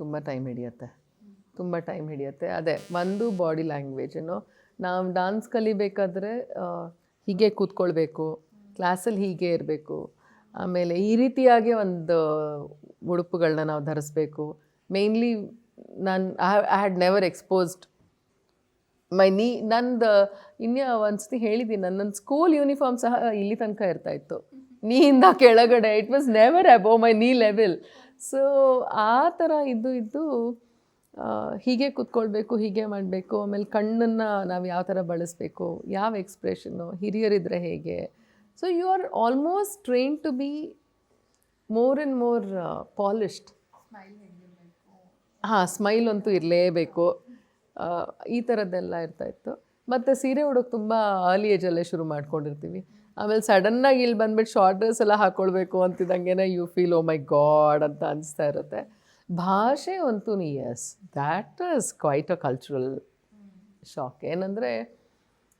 ತುಂಬ ಟೈಮ್ ಹಿಡಿಯುತ್ತೆ. ತುಂಬ ಟೈಮ್ ಹಿಡಿಯುತ್ತೆ. ಅದೇ ಒಂದು ಬಾಡಿ ಲ್ಯಾಂಗ್ವೇಜನ್ನು ನಾವು ಡಾನ್ಸ್ ಕಲಿಬೇಕಾದ್ರೆ ಹೀಗೆ ಕೂತ್ಕೊಳ್ಬೇಕು ಕ್ಲಾಸಲ್ಲಿ ಹೀಗೆ ಇರಬೇಕು. ಆಮೇಲೆ ಈ ರೀತಿಯಾಗಿ ಒಂದು ಉಡುಪುಗಳನ್ನ ನಾವು ಧರಿಸ್ಬೇಕು. ಮೇಯ್ನ್ಲಿ ನಾನು I had never exposed my knee ನಂದು ಇನ್ಯಾ ಒಂದ್ಸತಿ ಹೇಳಿದ್ದೀನಿ ನನ್ನ ಸ್ಕೂಲ್ ಯೂನಿಫಾರ್ಮ್ ಸಹ ಇಲ್ಲಿ ತನಕ ಇರ್ತಾಯಿತ್ತು ನೀಯಿಂದ ಕೆಳಗಡೆ it was never above my knee level so ಆ ಥರ ಇದ್ದು ಇದ್ದು ಹೀಗೆ ಕೂತ್ಕೊಳ್ಬೇಕು, ಹೀಗೆ ಮಾಡಬೇಕು, ಆಮೇಲೆ ಕಣ್ಣನ್ನು ನಾವು ಯಾವ ಥರ ಬಳಸಬೇಕು, ಯಾವ ಎಕ್ಸ್ಪ್ರೆಷನ್ನು ಹಿರಿಯರಿದ್ರೆ ಹೇಗೆ? So you are almost train to be more and more polished ಹಾಂ ಸ್ಮೈಲ್ ಅಂತೂ ಇರಲೇಬೇಕು. ಈ ಥರದ್ದೆಲ್ಲ ಇರ್ತಾ ಇತ್ತು. ಮತ್ತು ಸೀರೆ ಉಡೋಕೆ ತುಂಬ ಅರ್ಲಿ ಏಜಲ್ಲೇ ಶುರು ಮಾಡ್ಕೊಂಡಿರ್ತೀವಿ. ಆಮೇಲೆ ಸಡನ್ನಾಗಿ ಇಲ್ಲಿ ಬಂದ್ಬಿಟ್ಟು ಶಾರ್ಟ್ ಡ್ರೆಸ್ ಎಲ್ಲ ಹಾಕ್ಕೊಳ್ಬೇಕು ಅಂತಿದ್ದಂಗೆ you feel oh my god ಅಂತ ಅನಿಸ್ತಾ ಇರುತ್ತೆ. ಭಾಷೆ ಅಂತೂ yes that is quite a cultural shock ಏನಂದರೆ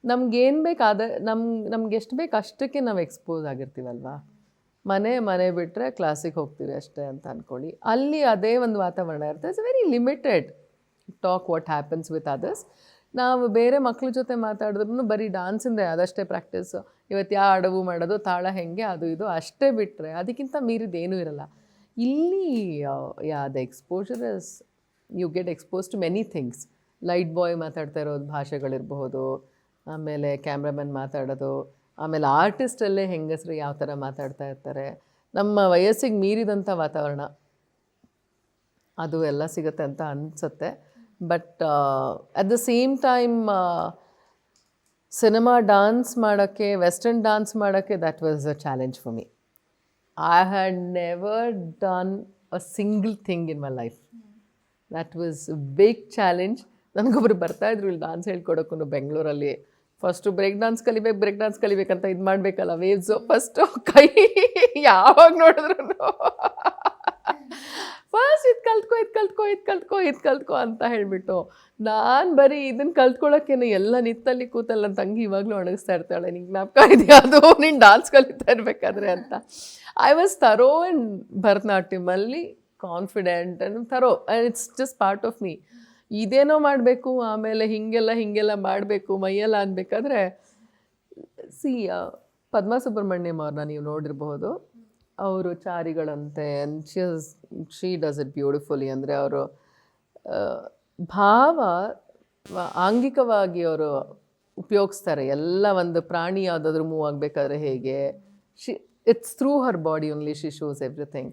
ನಮ್ಗೇನು ಬೇಕಾದ ನಮ್ಗೆ ನಮ್ಗೆ ಎಷ್ಟು ಬೇಕು ಅಷ್ಟಕ್ಕೆ ನಾವು ಎಕ್ಸ್ಪೋಸ್ ಆಗಿರ್ತೀವಲ್ವಾ? ಮನೆ ಮನೆ ಬಿಟ್ಟರೆ ಕ್ಲಾಸಿಗೆ ಹೋಗ್ತೀವಿ ಅಷ್ಟೇ ಅಂತ ಅಂದ್ಕೊಳ್ಳಿ ಅಲ್ಲಿ ಅದೇ ಒಂದು ವಾತಾವರಣ ಇರುತ್ತೆ. It's very limited talk what happens with others ನಾವು ಬೇರೆ ಮಕ್ಳ ಜೊತೆ ಮಾತಾಡಿದ್ರು ಬರೀ ಡಾನ್ಸಿಂದ ಅದಷ್ಟೇ ಪ್ರಾಕ್ಟೀಸು ಇವತ್ತು ಯಾವ ಅಡವು ಮಾಡೋದು, ತಾಳ ಹೆಂಗೆ, ಅದು ಇದು ಅಷ್ಟೇ ಬಿಟ್ಟರೆ ಅದಕ್ಕಿಂತ ಮೀರಿದೇನೂ ಇರಲ್ಲ. ಇಲ್ಲಿ yeah the exposure is you get expose to many things light boy ಮಾತಾಡ್ತಾ ಇರೋದು ಭಾಷೆಗಳಿರಬಹುದು, ಆಮೇಲೆ ಕ್ಯಾಮ್ರಾಮನ್ ಮಾತಾಡೋದು, ಆಮೇಲೆ ಆರ್ಟಿಸ್ಟಲ್ಲೇ ಹೆಂಗಸರು ಯಾವ ಥರ ಮಾತಾಡ್ತಾ ಇರ್ತಾರೆ. ನಮ್ಮ ವಯಸ್ಸಿಗೆ ಮೀರಿದಂಥ ವಾತಾವರಣ. ಅದು ಎಲ್ಲ ಸಿಗುತ್ತೆ ಅಂತ ಅನಿಸುತ್ತೆ. But at the same time cinema dance ಮಾಡೋಕ್ಕೆ ವೆಸ್ಟರ್ನ್ ಡಾನ್ಸ್ ಮಾಡೋಕ್ಕೆ that was a challenge for me I had never done a single thing in my life that was big challenge ನನಗೊಬ್ರು ಬರ್ತಾಯಿದ್ರು ಇಲ್ಲಿ ಡಾನ್ಸ್ ಹೇಳ್ಕೊಡೋಕ್ಕೂ ಬೆಂಗಳೂರಲ್ಲಿ ಫಸ್ಟು ಬ್ರೇಕ್ ಡಾನ್ಸ್ ಕಲಿಬೇಕು break dance ಕಲಿಬೇಕಂತ ಇದು ಮಾಡಬೇಕಲ್ಲ ವೇವ್ಸು ಫಸ್ಟು ಕೈ, ಯಾವಾಗ ನೋಡಿದ್ರು ಫಸ್ಟ್ ಇದು ಕಲ್ತ್ಕೊ ಇದು ಕಲ್ತ್ಕೊ ಇದು ಕಲ್ತ್ಕೊ ಇದು ಕಲ್ತ್ಕೊ ಅಂತ ಹೇಳಿಬಿಟ್ಟು ನಾನು ಬರೀ ಇದನ್ನು ಕಲ್ತ್ಕೊಳ್ಳೋಕ್ಕೇನು ಎಲ್ಲ ನಿತ್ತಲ್ಲಿ ಕೂತಲ್ಲ ತಂಗಿ ಇವಾಗಲೂ ಒಣಗಿಸ್ತಾ ಇರ್ತಾಳೆ. ನಿಂಗೆ ಜ್ಞಾಪಕ ಇದೆಯಾ? ಅದು ನೀನು ಡಾನ್ಸ್ ಕಲಿತಾ ಇರಬೇಕಾದ್ರೆ ಅಂತ. I was thorough and ಭರತನಾಟ್ಯಮಲ್ಲಿ confident and thorough it's just part of me ಇದೇನೋ ಮಾಡಬೇಕು, ಆಮೇಲೆ ಹೀಗೆಲ್ಲ ಹೀಗೆಲ್ಲ ಮಾಡಬೇಕು, ಮೈಯೆಲ್ಲ ಅನ್ಬೇಕಾದ್ರೆ ಸಿ ಪದ್ಮಾ ಸುಬ್ರಹ್ಮಣ್ಯಂ ಅವ್ರನ್ನ ನೀವು ನೋಡಿರಬಹುದು. ಅವರು ಚಾರಿಗಳಂತೆ ಶೀ ಡಸ್ ಇಟ್ ಬ್ಯೂಟಿಫುಲಿ ಅಂದರೆ ಅವರು ಭಾವ ಆಂಗಿಕವಾಗಿ ಅವರು ಉಪಯೋಗಿಸ್ತಾರೆ. ಎಲ್ಲ ಒಂದು ಪ್ರಾಣಿ ಯಾವುದಾದ್ರೂ ಮೂವ್ ಆಗಬೇಕಾದ್ರೆ ಹೇಗೆ? She it's through her body only she shows everything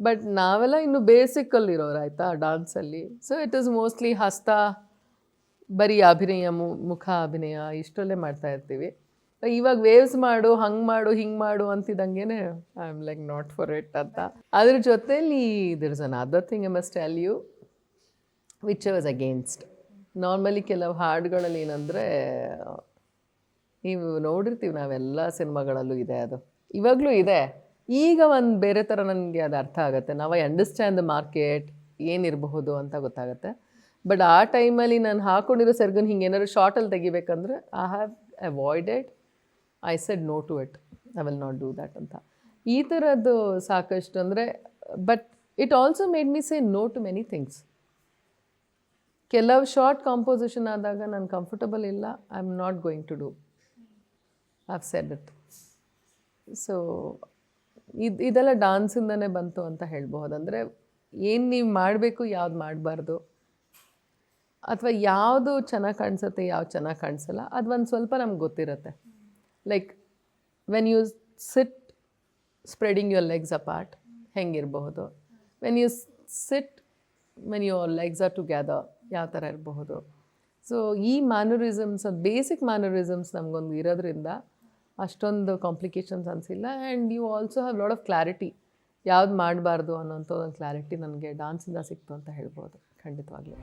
but ನಾವೆಲ್ಲ ಇನ್ನು ಬೇಸಿಕಲ್ಲಿ ಇರೋರು ಆಯಿತಾ, ಡಾನ್ಸಲ್ಲಿ. ಸೊ ಇಟ್ ಈಸ್ ಮೋಸ್ಟ್ಲಿ ಹಸ್ತ, ಬರೀ ಅಭಿನಯ ಮುಖ ಅಭಿನಯ, ಇಷ್ಟರಲ್ಲೇ ಮಾಡ್ತಾ ಇರ್ತೀವಿ. ಇವಾಗ ವೇವ್ಸ್ ಮಾಡು, ಹಂಗೆ ಮಾಡು, ಹಿಂಗೆ ಮಾಡು ಅಂತಿದ್ದಂಗೆ I am like not for it ಅಂತ. ಅದ್ರ ಜೊತೆಲಿ there is another thing I must tell you which was against normally ಕೆಲವು ಹಾಡುಗಳಲ್ಲಿ ಏನಂದರೆ, ನೀವು ನೋಡಿರ್ತೀವಿ ನಾವೆಲ್ಲ ಸಿನಿಮಾಗಳಲ್ಲೂ ಇದೆ ಅದು. ಇವಾಗಲೂ ಇದೆ. ಈಗ ಒಂದು ಬೇರೆ ಥರ ನನಗೆ ಅದು ಅರ್ಥ ಆಗುತ್ತೆ. ನಾವು ಐ ಅಂಡರ್ಸ್ಟ್ಯಾಂಡ್ ದ ಮಾರ್ಕೆಟ್ ಏನಿರಬಹುದು ಅಂತ ಗೊತ್ತಾಗುತ್ತೆ. ಬಟ್ ಆ ಟೈಮಲ್ಲಿ ನಾನು ಹಾಕ್ಕೊಂಡಿರೋ ಸೆರ್ಗನ್ ಹಿಂಗೆ ಏನಾದ್ರು ಶಾರ್ಟಲ್ಲಿ ತೆಗಿಬೇಕಂದ್ರೆ I have avoided I said no to it I will not do that ಅಂತ. ಈ ಥರದ್ದು ಸಾಕಷ್ಟು ಅಂದರೆ but it also made me say no to many things ಕೆಲವು ಶಾರ್ಟ್ ಕಾಂಪೋಸಿಷನ್ ಆದಾಗ ನಾನು ಕಂಫರ್ಟಬಲ್ ಇಲ್ಲ I am not going to do of said it so ಇದು, ಇದೆಲ್ಲ ಡಾನ್ಸಿಂದನೇ ಬಂತು ಅಂತ ಹೇಳ್ಬಹುದು. ಅಂದರೆ, ಏನು ನೀವು ಮಾಡಬೇಕು, ಯಾವ್ದು ಮಾಡಬಾರ್ದು? ಅಥವಾ ಯಾವುದು ಚೆನ್ನಾಗಿ ಕಾಣಿಸುತ್ತೆ, ಯಾವ್ದು ಚೆನ್ನಾಗಿ ಕಾಣಿಸಲ್ಲ, ಅದು ಒಂದು ಸ್ವಲ್ಪ ನಮ್ಗೆ ಗೊತ್ತಿರುತ್ತೆ. Like when you sit spreading your legs apart ಹೆಂಗಿರಬಹುದು? When you sit when your legs are together ಯಾವ ಥರ ಇರಬಹುದು? ಸೊ ಈ ಮ್ಯಾನರಿಸಮ್ಸ್ ಬೇಸಿಕ್ ಮ್ಯಾನರಿಸಮ್ಸ್ ನಮಗೊಂದು ಇರೋದ್ರಿಂದ ಅಷ್ಟೊಂದು ಕಾಂಪ್ಲಿಕೇಶನ್ಸ್ ಅನಿಸಿಲ್ಲ. And you also have lot of clarity ಯಾವ್ದು ಮಾಡಬಾರ್ದು ಅನ್ನೋಂಥ ಒಂದು ಕ್ಲಾರಿಟಿ ನನಗೆ ಡಾನ್ಸಿಂದ ಸಿಕ್ತು ಅಂತ ಹೇಳ್ಬೋದು. ಖಂಡಿತವಾಗ್ಲೂ.